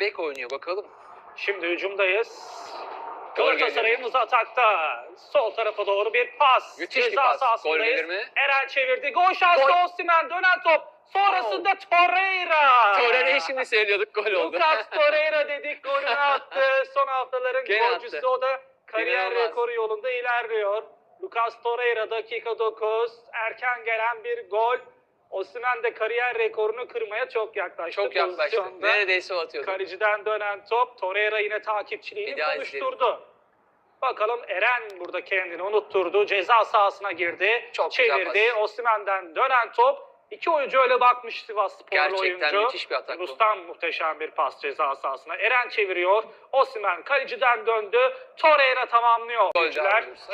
Bek oynuyor bakalım. Şimdi hücumdayız. Gol Galatasaray'ımız atakta. Sol tarafa doğru bir pas. Müthiş bir pas. Gol gelir mi? Eren çevirdi. Gol şansı Gol. Osimhen dönen top. Sonrasında Torreira. Torreira'yı şimdi söylüyorduk gol oldu. Lucas Torreira dedik golünü attı. Son haftaların Gene golcüsü attı. o da kariyer İnanılmaz. rekoru yolunda ilerliyor. Lucas Torreira dakika 9 erken gelen bir gol. Osimhen de kariyer rekorunu kırmaya çok yaklaştı. Çok yaklaştı. pozisyonda. Neredeyse o atıyordu. Kaleciden dönen top Torreira yine takipçiliğini konuşturdu. Bakalım Eren burada kendini unutturdu. Ceza sahasına girdi. Çok çevirdi. pas. Osimhen'den dönen top. İki oyuncu öyle bakmış Sivas Sporlu Gerçekten oyuncu. müthiş bir atak bu. Rustam muhteşem bir pas ceza sahasına. Eren çeviriyor. Osimhen kaleciden döndü. Torreira tamamlıyor.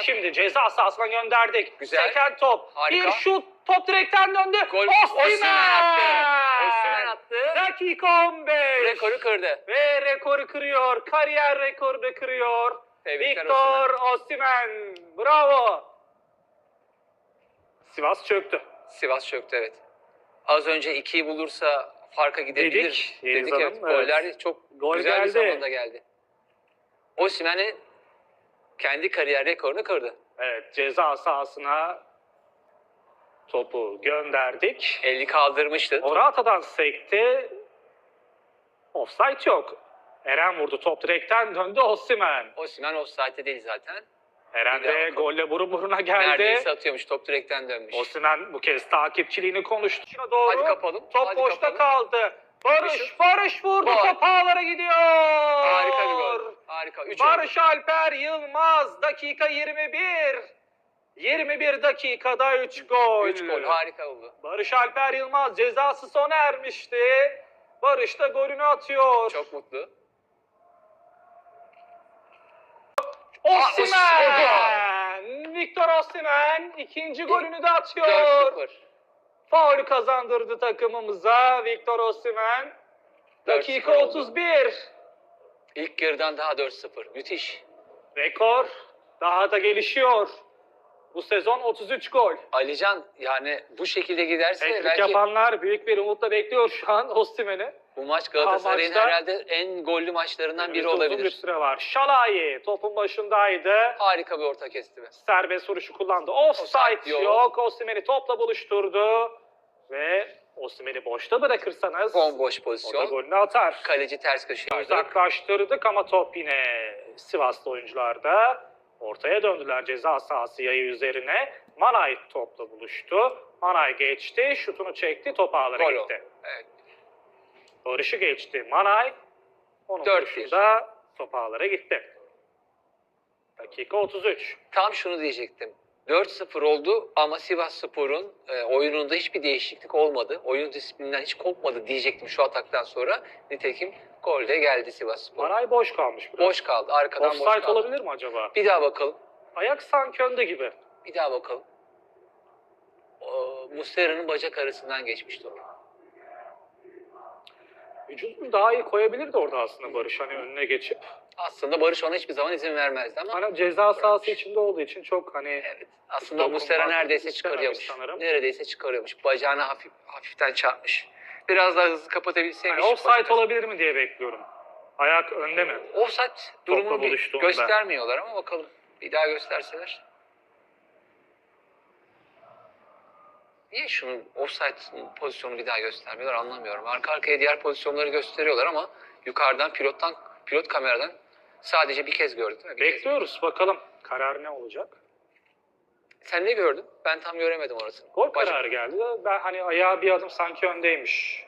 Şimdi ceza sahasına gönderdik. Güzel. Seken top. Harika. Bir şut. Top direkten döndü. Gol. Osimhen. Attı. Osimhen attı. Dakika 15. Rekoru kırdı. Ve rekoru kırıyor. Kariyer rekorunu kırıyor. Tebrikler Victor Osimhen. Bravo. Sivas çöktü. Sivas çöktü evet. Az önce 2'yi bulursa farka gidebilir. Dedik, Dedik, Yeliz evet. Hanım, evet. Goller çok Gol güzel bir geldi. zamanda geldi. Osimhen'e kendi kariyer rekorunu kırdı. Evet ceza sahasına topu gönderdik. Elini kaldırmıştı. Morata'dan sekti. Offside yok. Eren vurdu. Top direkten döndü Osimhen. Osimhen offside'de değil zaten. Eren de golle burun buruna geldi. Neredeyse atıyormuş. Top direkten dönmüş. Osimhen bu kez takipçiliğini konuştu. İçine Doğru. Hadi kapalım. Top Hadi boşta kapalım. kaldı. Barış, Işık. Barış vurdu. Gol. Top ağlara gidiyor. Harika bir gol. Harika. 3 Barış Alper Yılmaz dakika 21. 21 dakikada 3 gol. 3 gol. Harika oldu. Barış Alper Yılmaz cezası sona ermişti. Barış da golünü atıyor. Çok mutlu. Osimhen! Victor Osimhen ikinci golünü de atıyor. 4-0. Faul kazandırdı takımımıza Victor Osimhen. Dakika 4-0 oldu. 31. İlk yarıdan daha 4-0. Müthiş. Rekor daha da gelişiyor. Bu sezon 33 gol. Alican yani bu şekilde giderse Hat-trick belki yapanlar büyük bir umutla bekliyor şu an Osimhen'i. bu maç Galatasaray'ın maçta- herhalde en gollü maçlarından biri Önümüzde uzun Bir olabilir. süre var. Şalayi topun başındaydı. Harika bir orta kestimi. Serbest vuruşu kullandı. Offside Offside yok. yok. Osimhen'i topla buluşturdu. Ve Osimhen'i boşta bırakırsanız Bomboş o da pozisyon. golünü atar. Kaleci ters köşeye. Uzaklaştırdık ama top yine Sivaslı oyuncularda. Ortaya döndüler ceza sahası yayı üzerine. Manay topla buluştu. Manay geçti, şutunu çekti, top ağlara Gol gitti. Evet. Barış'ı geçti. Manay onun vuruşunda top ağlara gitti. Dakika 33. Tam şunu diyecektim. 4-0 oldu ama Sivas Spor'un e, oyununda hiçbir değişiklik olmadı. Oyun disiplininden hiç kopmadı diyecektim şu ataktan sonra. Nitekim gol de geldi Sivas Spor. Manay boş kalmış biraz. Boş kaldı. Arkadan boş Offside kaldı. olabilir mi acaba? Bir daha bakalım. Ayak sanki önde gibi. Bir daha bakalım. Muslera'nın bacak arasından geçmişti o. Vücudunu daha iyi koyabilirdi orada aslında Barış hani önüne geçip. Aslında Barış ona hiçbir zaman izin vermezdi ama Hani ceza sahası içinde olduğu için çok hani evet, aslında Muslera neredeyse çıkarıyormuş. sanırım. Neredeyse çıkarıyormuş. Bacağına hafif hafiften çarpmış. Biraz daha hızlı kapatabilseymiş. hani offside olabilir mi diye bekliyorum. Ayak önde mi? Offside durumunu göstermiyorlar ama bakalım. Bir daha gösterseler. Niye şunun offside pozisyonu bir daha göstermiyorlar anlamıyorum. Arka arkaya diğer pozisyonları gösteriyorlar ama yukarıdan pilottan pilot kameradan sadece bir kez gördük değil mi? Bir kez. Bekliyoruz bakalım karar ne olacak. Sen ne gördün? Ben tam göremedim orasını. Gol kararı geldi. Ben hani ayağı bir adım sanki öndeymiş.